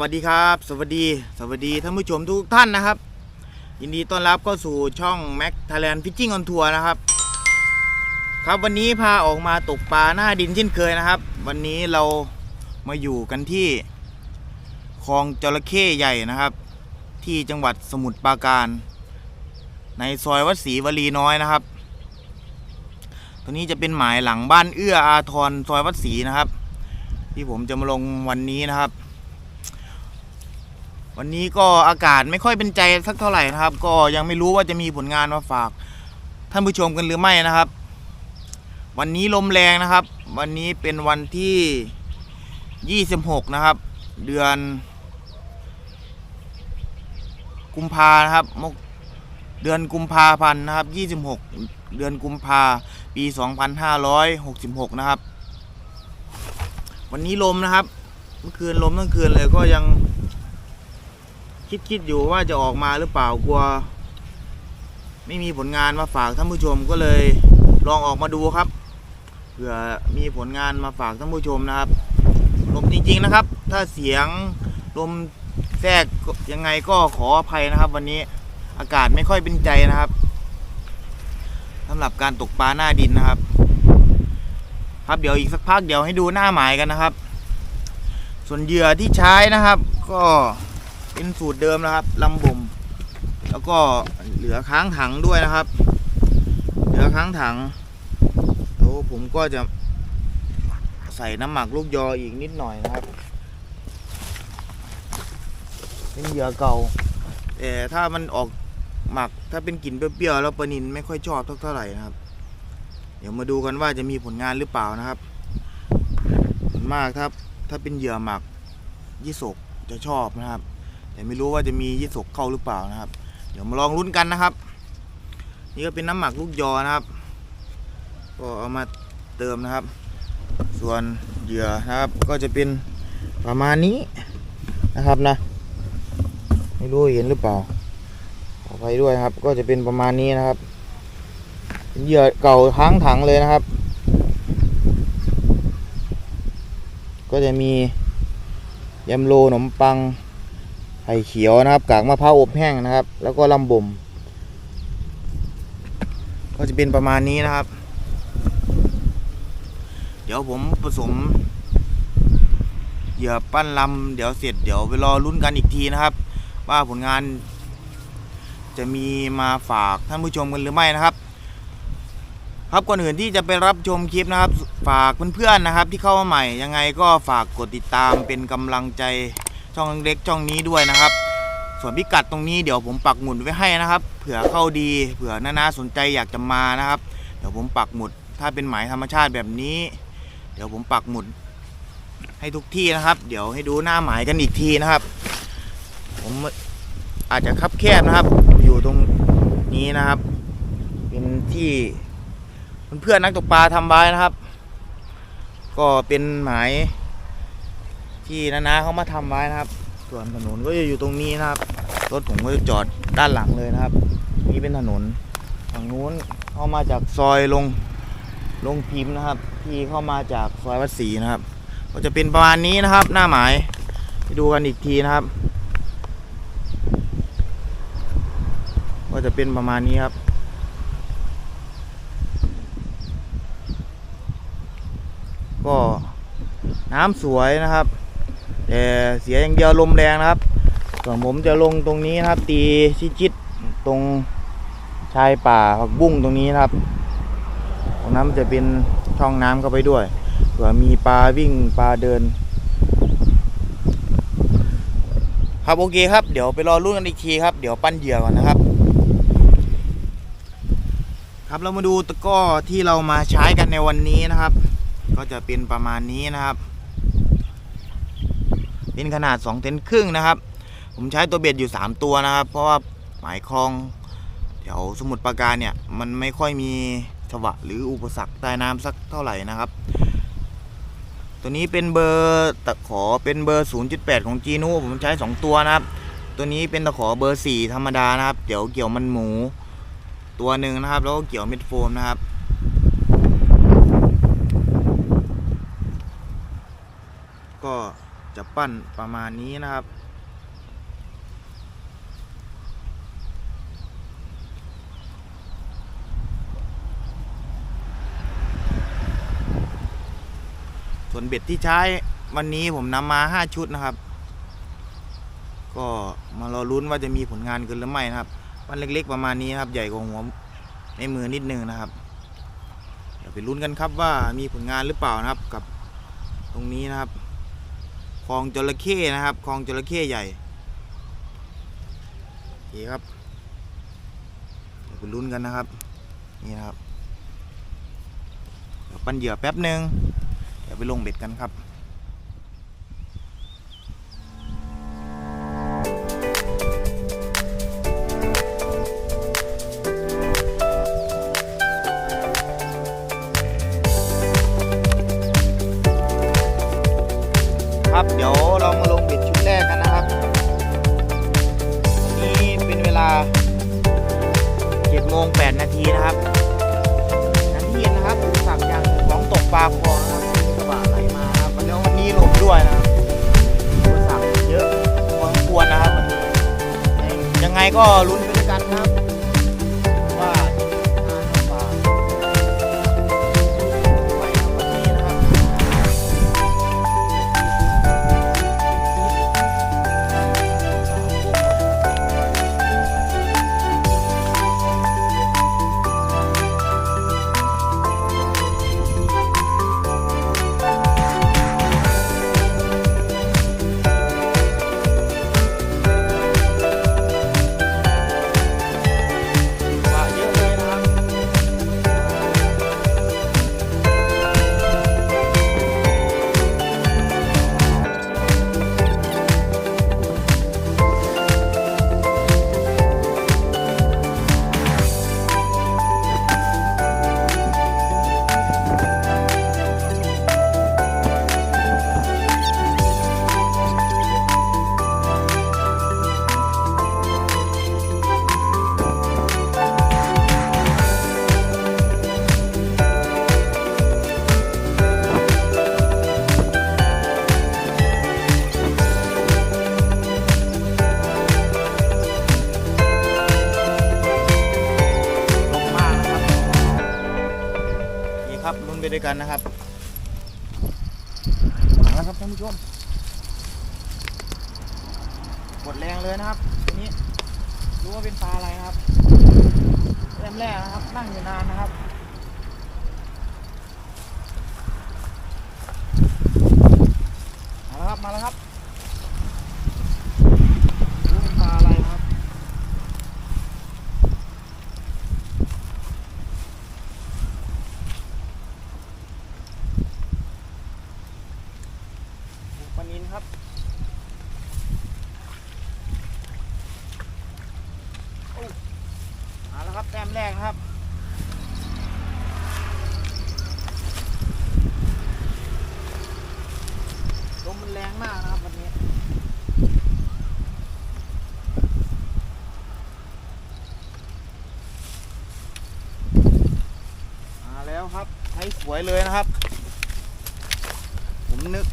สวัสดีครับ สวัสดี สวัสดีท่านผู้ชมทุกท่านนะครับ ยินดีต้อนรับเข้าสู่ช่อง Mac Thailand Fishing on Tour นะครับ ครับวันนี้พาออกมาตกปลาหน้าดินเช่นเคยนะครับ วันนี้เรามาอยู่กันที่คลองจระเข้ใหญ่นะครับ ที่จังหวัดสมุทรปราการ ในซอยวัดศรีวลีน้อยนะครับตัวนี้จะเป็นหมายหลังบ้านเอื้ออาทรซอยวัดศรีนะครับ ที่ผมจะมาลงวันนี้นะครับ วันนี้ก็อากาศไม่ค่อยเป็นใจสักเท่าไหร่นะครับ ก็ยังไม่รู้ว่าจะมีผลงานมาฝากท่านผู้ชมกันหรือไม่นะครับ วันนี้ลมแรงนะครับ วันนี้เป็นวันที่ 26 นะครับ เดือน กุมภานะครับมกเดือนกุมภาพันธ์นะครับ 26 เดือนกุมภาปี 2566 นะครับ วันนี้ลมนะครับ เมื่อคืนลมทั้งคืนเลยก็ยัง คิดคิดอยู่ว่าจะออกมาหรือเปล่ากลัว ไม่มีผลงานมาฝากท่านผู้ชมก็เลยลองออกมาดูครับเผื่อมีผลงานมาฝากท่านผู้ชมนะครับลมจริงๆนะครับ ถ้าเสียงลมแทรกยังไงก็ขออภัยนะครับ วันนี้อากาศไม่ค่อยเป็นใจนะครับสำหรับการตกปลาหน้าดินนะครับ ครับเดี๋ยวอีกสักพักเดี๋ยวให้ดูหน้าหมายกันนะครับ ส่วนเหยื่อที่ใช้นะครับ ก็ เป็นสูตรเดิมนะครับลำบ่ม แล้วก็เหลือค้างถังด้วยนะครับ เหลือค้างถังแล้วผมก็จะใส่น้ำหมักลูกยออีกนิดหน่อยนะครับ เป็นเหยื่อเก่าแต่ถ้ามันออกหมักถ้าเป็นกลิ่นเปรี้ยวๆแล้วปนินไม่ค่อยชอบเท่าไหร่นะครับ เดี๋ยวมาดูกันว่าจะมีผลงานหรือเปล่านะครับมากถ้าถ้าเป็นเหยื่อหมักยี่สกจะชอบนะครับ แต่ไม่รู้ว่าจะมียี่สกเข้าหรือเปล่านะครับ เดี๋ยวมาลองลุ้นกันนะครับ นี่ก็เป็นน้ำหมักลูกยอนะครับ ก็เอามาเติมนะครับ ส่วนเหยื่อนะครับก็จะเป็นประมาณนี้นะครับนะ ไม่รู้เห็นหรือเปล่าขอไปด้วยครับ ก็จะเป็นประมาณนี้นะครับเเหยื่อเก่าค้งถังเลยนะครับ ก็จะมียำโลขนมปัง ไข่เขียวนะครับ กากมะพร้าวอบแห้งนะครับ แล้วก็ลำบ่ม ก็จะเป็นประมาณนี้นะครับ เดี๋ยวผมผสมเหยื่อปั้นลำเดี๋ยวเสร็จเดี๋ยวไปรอลุ้นกันอีกทีนะครับ ว่าผลงาน จะมีมาฝากท่านผู้ชมกันหรือไม่นะครับ ครับก่อนอื่นที่จะไปรับชมคลิปนะครับ ฝากเพื่อนๆนะครับ ที่เข้ามาใหม่ยังไงก็ฝากกดติดตามเป็นกำลังใจ ช่องเล็กช่องนี้ด้วยนะครับ ส่วนพิกัดตรงนี้เดี๋ยวผมปักหมุดไว้ให้นะครับ เผื่อเข้าดีเผื่อน้านาสนใจอยากจะมานะครับ เดี๋ยวผมปักหมุดถ้าเป็นหมายธรรมชาติแบบนี้ เดี๋ยวผมปักหมุดให้ทุกที่นะครับ เดี๋ยวให้ดูหน้าหมายกันอีกทีนะครับ ผมอาจจะคับแคบนะครับ อยู่ตรงนี้นะครับ เป็นที่เพื่อนนักตกปลาทำไว้นะครับ ก็เป็นหมาย ที่นานาเขามาทำไว้นะครับ ส่วนถนนก็จะอยู่ตรงนี้นะครับรถผมก็จะจอดด้านหลังเลยนะครับ นี่เป็นถนนฝั่งนู้นเข้ามาจากซอยลงลงพิมพ์นะครับ ที่เข้ามาจากซอยวัดศรีนะครับ ก็จะเป็นประมาณนี้นะครับ หน้าหมายไปดูกันอีกทีนะครับ ก็จะเป็นประมาณนี้ครับก็น้ำสวยนะครับ แต่เสียอย่างเดียวลมแรงนะครับ ส่วนผมจะลงตรงนี้นะครับ ตีชิดๆตรงชายป่าผักบุ้งตรงนี้นะครับ ตรงนั้นมันจะเป็นช่องน้ำเข้าไปด้วยเผื่อมีปลาวิ่งปลาเดิน ครับโอเคครับ เดี๋ยวไปรอรุ่นกันอีกทีครับ เดี๋ยวปั้นเหยื่อก่อนนะครับ ครับเรามาดูตะก้อที่เรามาใช้กันในวันนี้นะครับ ก็จะเป็นประมาณนี้นะครับ เป็นขนาด2เซนครึ่งนะครับ ผมใช้ตัวเบ็ดอยู่ 3 ตัวนะครับ เพราะว่าหมายคลองแถวสมุทรปราการเนี่ย มันไม่ค่อยมีสวะหรืออุปสรรคใต้น้ำสักเท่าไหร่นะครับ ตัวนี้เป็นเบอร์ตะขอเป็นเบอร์ 0.8 ของจีนูผมใช้ 2 ตัวนะครับ ตัวนี้เป็นตะขอเบอร์ 4 ธรรมดานะครับ เดี๋ยวเกี่ยวมันหมูตัวหนึ่งนะครับ แล้วก็เกี่ยวเม็ดโฟมนะครับก็ จะปั้นประมาณนี้นะครับ ส่วนเบ็ดที่ใช้วันนี้ผมนำมา 5 ชุดนะครับ ก็มารอลุ้นว่าจะมีผลงานกันหรือไม่นะครับวันเล็กๆประมาณนี้ครับใหญ่กว่าหัวในมือนิดนึงนะครับเดี๋ยวไปลุ้นกันครับว่ามีผลงานหรือเปล่านะครับกับตรงนี้นะครับ คลองจระเข้นะครับคลองจระเข้ใหญ่ดีคครับไปลุ้นกันนะครับ นี่นะครับปั้นเหยื่อแป๊บหนึ่งเดี๋ยวไปลงเบ็ดกันครับ ก็ลุ้น ไปด้วยกันนะครับมาแล้วครับท่านผู้ชมกดแรงเลยนะครับทีนี้รู้ว่าเป็นปลาอะไรนะครับเริ่มแรกนะครับนั่งอยู่นานนะครับมาแล้วครับมาแล้วครับรู้เป็นปลาอะไรนะครับ ปลานินครับ โอ้ แรับแรกนะครับลมมันแรงมากนะครับวันนี้มาแล้วครับใช้สวยเลยนะครับ ผมนึก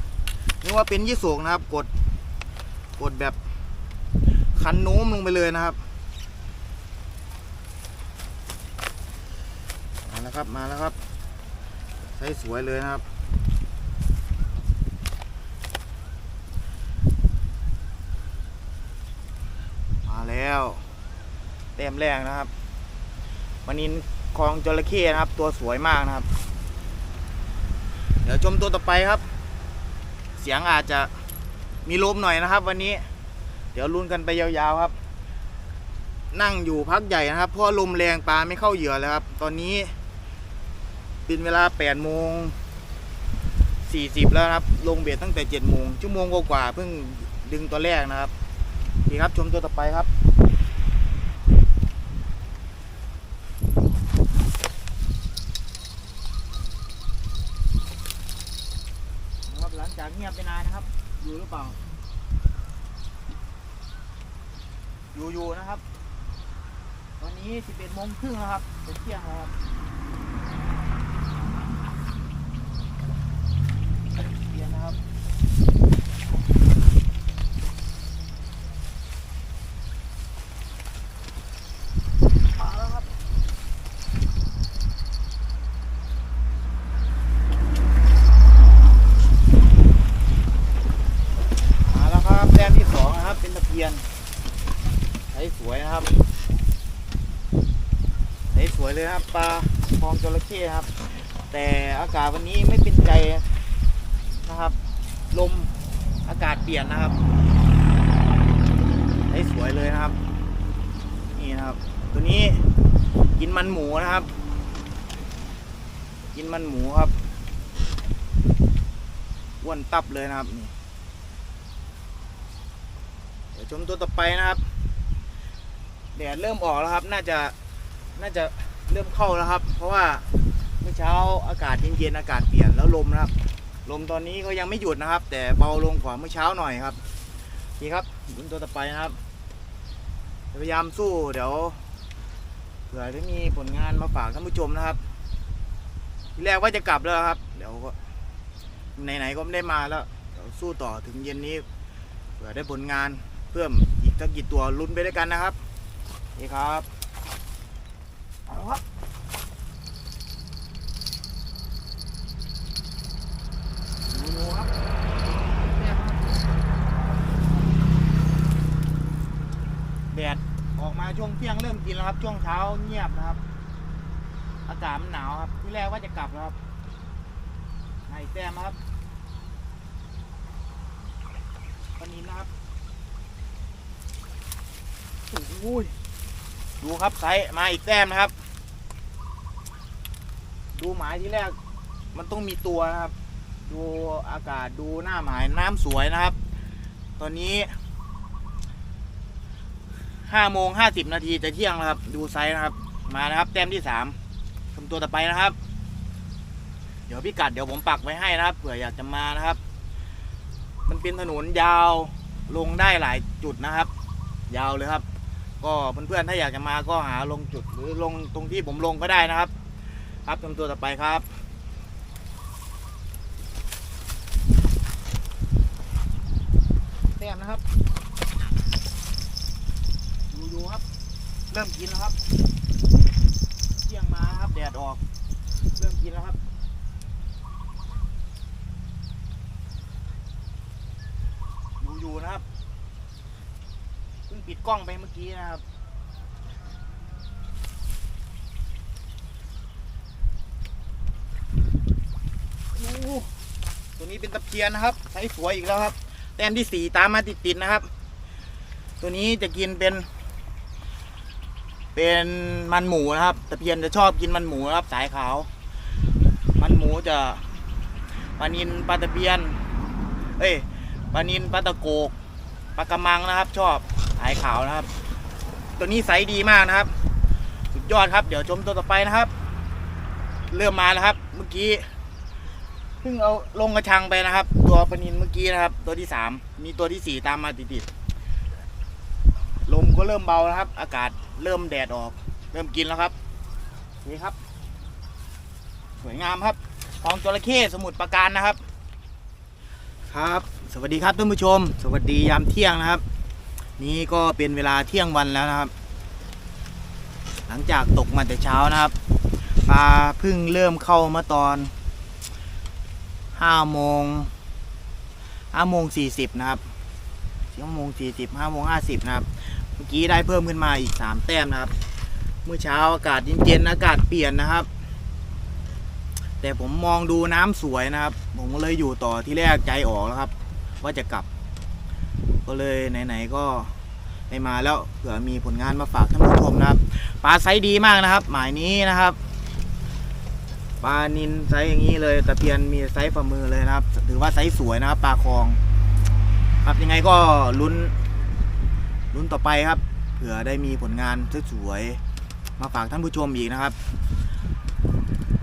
นึกว่าเป็นยี่สกนะครับ กด กดแบบคันโน้มลงไปเลยนะครับ มาแล้ว ครับมาแล้วครับ ใช้สวยเลยนะครับ มาแล้วเต็มแรกนะครับ วันนี้คลองจระเข้นะครับ ตัวสวยมากนะครับ เดี๋ยวชมตัวต่อไปครับ เสียงอาจจะมีลมหน่อยนะครับ วันนี้ เดี๋ยวลุ้นกันไปยาวๆครับนั่งอยู่พักใหญ่นะครับ เพราะลมแรงปลาไม่เข้าเหยื่อเลยครับ ตอนนี้ เป็นเวลา8โมง40 แล้วครับ ลงเบ็ดตั้งแต่7โมงชั่วโมงกว่าเพิ่งดึงตัวแรกนะครับนี่ครับชมตัวต่อไปครับนะครับหลังจากเงียบไปนานนะครับ อยู่หรือเปล่า อยู่อยู่นะครับ ตอนนี้ 11โมงครึ่งแล้วครับเป็นเที่ยงแล้วครับ ยเลยครับปลาคลองจระเข้ครับ แต่อากาศวันนี้ไม่เป็นใจนะครับ ลมอากาศเปลี่ยนนะครับได้สวยเลยนะครับ นี่นะครับ ตัวนี้กินมันหมูนะครับ กินมันหมูครับอ้วนตับเลยนะครับนี่เดี๋ยวชมตัวต่อไปนะครับแดดเริ่มออกแล้วครับ น่าจะ น่าจะ เริ่มเข้าแล้วครับ เพราะว่าเมื่อเช้าอากาศเย็นๆอากาศเปลี่ยนแล้วลมนะครับ ลมตอนนี้ก็ยังไม่หยุดนะครับ แต่เบาลงกว่าเมื่อเช้าหน่อยครับนี่ครับลุ้นตัวต่อไปนะครับ พยายามสู้เดี๋ยวเผื่อจะมีผลงานมาฝากท่านผู้ชมนะครับทีแรกว่าจะกลับแล้วครับ เดี๋ยวก็ไหนๆก็ไม่ได้มาแล้วเดี๋ยวสู้ต่อถึงเย็นนี้เผื่อได้ผลงานเพิ่มอีกสักกี่ตัวลุ้นไปด้วยกันนะครับนี่ครับ เอาครับดูครับแดดออกมาช่วงเที่ยงเริ่มกินแล้วครับ ช่วงเช้าเงียบนะครับ อากาศมันหนาวครับ ที่แรกว่าจะกลับแล้วครับไห้แต้มครับปนินนะครับโอ้ย ดูครับไซส์มาอีกแต้มนะครับ ดูหมายที่แรก มันต้องมีตัวนะครับ ดูอากาศดูหน้าหมายน้ำสวยนะครับ ตอนนี้ห้าโมงห้าสิบนาทีจะเที่ยงแล้วครับ ดูไซส์นะครับ มานะครับ แต้มที่สามชมตัวต่อไปนะครับ เดี๋ยวพี่กัดเดี๋ยวผมปักไว้ให้นะครับเผื่ออยากจะมานะครับ มันเป็นถนนยาวลงได้หลายจุดนะครับ ยาวเลยครับ ก็เพื่อนๆถ้าอยากจะมาก็หาลงจุดหรือลงตรงที่ผมลงก็ได้นะครับ ครับชมตัวต่อไปครับแต้มนะครับดูๆครับ เริ่มกินแล้วครับเที่ยงมาครับแดดออก เริ่มกินแล้วครับ ดูอยู่นะครับเพิ่งปิด กล้องไปเมื่อกี้นะครับโอ้ตัวนี้เป็นตะเพียนนะครับไซส์สวยอีกแล้วครับ แต้มที่สี่ตามมาติดๆนะครับ ตัวนี้จะกินเป็น เป็นมันหมูนะครับ ตะเพียนจะชอบกินมันหมูนะครับ สายขาว มันหมูจะปลานินปลาตะเพียน เอ้ยปลานินปลาตะโกกปลากระมังนะครับ ชอบ สายขาวนะครับ ตัวนี้ไซส์ดีมากนะครับ สุดยอดครับ เดี๋ยวชมตัวต่อไปนะครับ เริ่มมาแล้วครับ เมื่อกี้เพิ่งเอาลงกระชังไปนะครับ ตัวปนินเมื่อกี้นะครับ ตัวที่สามมีตัวที่สี่ตามมาติดๆลมก็เริ่มเบาแล้วครับ อากาศเริ่มแดดออก เริ่มกินแล้วครับนี่ครับ สวยงามครับคลองจระเข้สมุทรปราการนะครับ ครับ สวัสดีครับท่านผู้ชม สวัสดียามเที่ยงนะครับ นี่ก็เป็นเวลาเที่ยงวันแล้วนะครับ หลังจากตกมาแต่เช้านะครับปลาเพิ่งเริ่มเข้ามาตอนห้าโมงห้าโมงสี่สิบนะครับห้าโมงสี่สิบห้าโมงห้าสิบนะครับ เมื่อกี้ได้เพิ่มขึ้นมาอีกสามแต้มนะครับ เมื่อเช้าอากาศเย็นๆอากาศเปลี่ยนนะครับ แต่ผมมองดูน้ำสวยนะครับ ผมเลยอยู่ต่อที่แรกใจออกแล้วครับ ว่าจะกลับ ก็เลยไหนๆก็ได้มาแล้วเผื่อมีผลงานมาฝากท่านผู้ชมนะครับปลาไซส์ดีมากนะครับ หมายนี้นะครับปลานินไซส์อย่างนี้เลยตะเพียนมีไซส์ฝ่ามือเลยนะครับ ถือว่าไซส์สวยนะครับปลาคลอง ครับยังไงก็ลุ้นรุ่นต่อไปครับ เผื่อได้มีผลงานสวยๆมาฝากท่านผู้ชมอีกนะครับ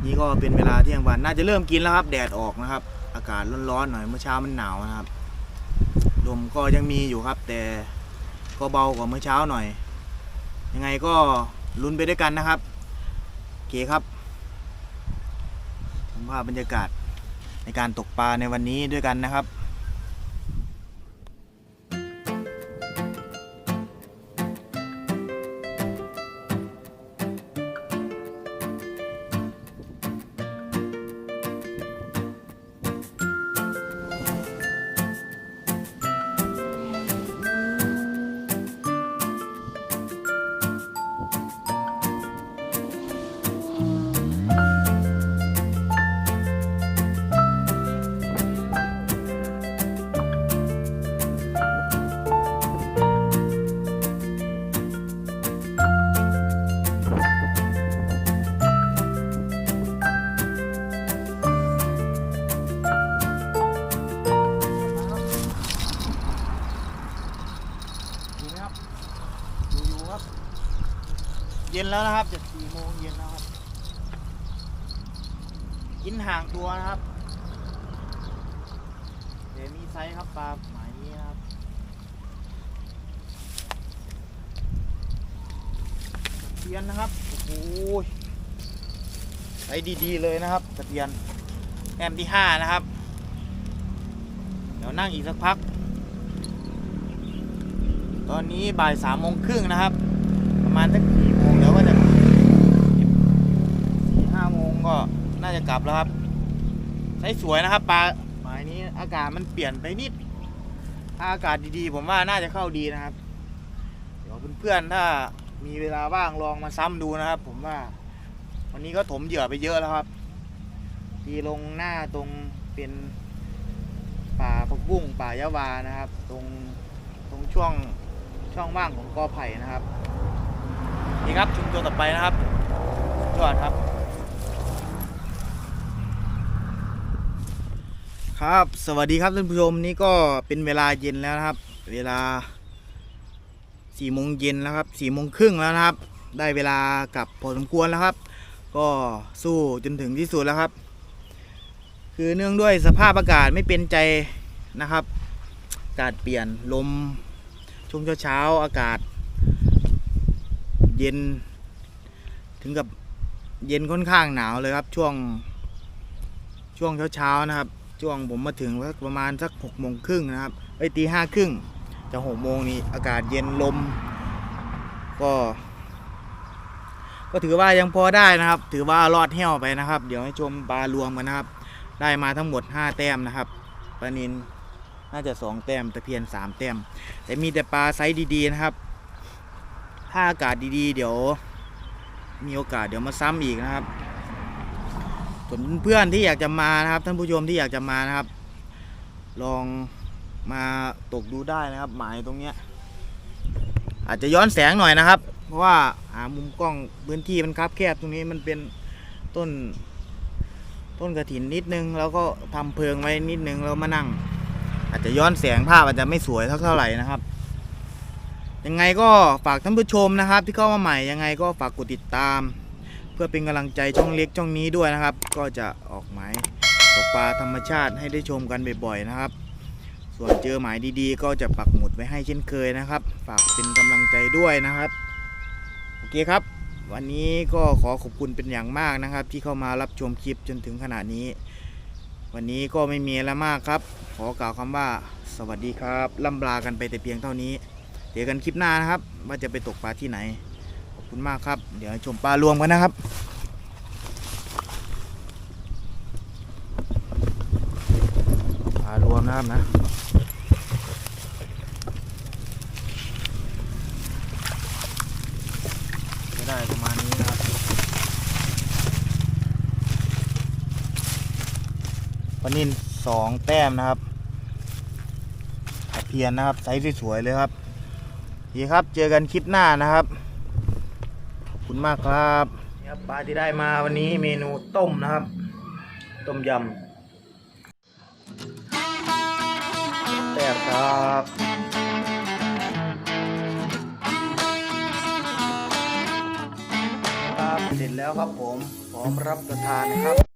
นี่ก็เป็นเวลาเที่ยงวันน่าจะเริ่มกินแล้วครับ แดดออกนะครับ อากาศร้อนๆหน่อยเมื่อเช้ามันหนาวนะครับ ลมก็ยังมีอยู่ครับ แต่ก็เบากว่าเมื่อเช้าหน่อย ยังไงก็ลุ้นไปด้วยกันนะครับโอเคครับผมภาพบรรยากาศในการตกปลาในวันนี้ด้วยกันนะครับ แล้วนะครับจะสี่โมงเย็นแล้วครับ กินห่างตัวนะครับเดี๋ยวมีไซส์ครับปลาหมายนี้นะครับตะเพียนนะครับโอ้โหไซส์ดีๆเลยนะครับตะเพียนแต้มที่ห้านะครับ เดี๋ยวนั่งอีกสักพัก ตอนนี้บ่ายสามโมงครึ่งนะครับ ประมาณสักสี่โมงเดี๋ยวก็จะสี่ห้าโมงก็น่า จะกลับแล้วครับใช้สวยนะครับปลาหมายนี้อากาศมันเปลี่ยนไปนิดถ้าอากาศดีๆ ผมว่าน่าจะเข้าดีนะครับ เดี๋ยวเพื่อนๆถ้ามีเวลาว่างลองมาซ้ำดูนะครับ ผมว่า วันนี้ก็ถมเหยื่อไปเยอะแล้วครับทีลงหน้าตรงเป็นป่าผักบุ้งป่ายะวานะครับ ตรงตรงช่วงช่องว่างของกอไผ่นะครับ นี่ครับชุมตัวต่อไปนะครับยอดครับ ครับ สวัสดีครับท่านผู้ชมนี่ก็เป็นเวลาเย็นแล้วนะครับ เวลาสี่โมงเย็นแล้วครับสี่โมงครึ่งแล้วนะครับ ได้เวลากลับพอสมควรแล้วครับ ก็สู้จนถึงที่สุดแล้วครับ คือเนื่องด้วยสภาพอากาศไม่เป็นใจนะครับอากาศเปลี่ยนลมช่วงเช้าๆอากาศ เย็น ถึงกับเย็นค่อนข้างหนาวเลยครับช่วงช่วงเช้าๆนะครับ ช่วงผมมาถึงสักประมาณสักหกโมงครึ่งนะครับไอ้ตีห้าครึ่งจะหกโมงนี้อากาศเย็นลม ก็ ก็ถือว่ายังพอได้นะครับ ถือว่ารอดเหี้ยวไปนะครับ เดี๋ยวให้ชมปลารวมกันนะครับ ได้มาทั้งหมด 5 แต้มนะครับปลานินน่าจะ 2 แต้มตะเพียน 3 แต้ม แต่มีแต่ปลาไซส์ดีๆนะครับ ถ้าอากาศดีๆ เดี๋ยว มีโอกาสเดี๋ยวมาซ้ำอีกนะครับ ส่วนเพื่อนที่อยากจะมานะครับ ท่านผู้ชมที่อยากจะมานะครับ ลองมาตกดูได้นะครับ หมายตรงเนี้ย อาจจะย้อนแสงหน่อยนะครับ เพราะว่าหามุมกล้องพื้นที่มันคับแคบตรงนี้มันเป็นต้น ต้นกระถินนิดนึง แล้วก็ทำเพิงไว้นิดนึงแล้วมานั่ง อาจจะย้อนแสงภาพอาจจะไม่สวยเท่าเท่าไหร่นะครับยังไงก็ฝากท่านผู้ชมนะครับ ที่เข้ามาใหม่ยังไงก็ฝากกดติดตาม เพื่อเป็นกำลังใจช่องเล็กช่องนี้ด้วยนะครับ ก็จะออกหมายตกปลาธรรมชาติให้ได้ชมกันบ่อยๆนะครับ ส่วนเจอหมายดีๆ ก็จะปักหมุดไว้ให้เช่นเคยนะครับ ฝากเป็นกำลังใจด้วยนะครับโอเคครับ วันนี้ก็ขอขอบคุณเป็นอย่างมากนะครับ ที่เข้ามารับชมคลิปจนถึงขณะนี้ วันนี้ก็ไม่มีอะไรมากครับ ขอกล่าวคำว่าสวัสดีครับล่ำลากันไปแต่เพียงเท่านี้ เจอกันคลิปหน้านะครับ ว่าจะไปตกปลาที่ไหน คุณมากครับ เดี๋ยวชมปลารวมกันนะครับปลารวมนะครับนะจะได้ประมาณนี้นะครับปลานินสองแต้มนะครับตะเพียนนะครับไซส์สวยๆเลยครับดีครับ เจอกันคลิปหน้านะครับ คุณมากครับนี่ครับปลาที่ได้มาวันนี้เมนูต้มนะครับ ต้มยำแต้มครับครับเสร็จแล้วครับผมพร้อมรับประทานนะครับ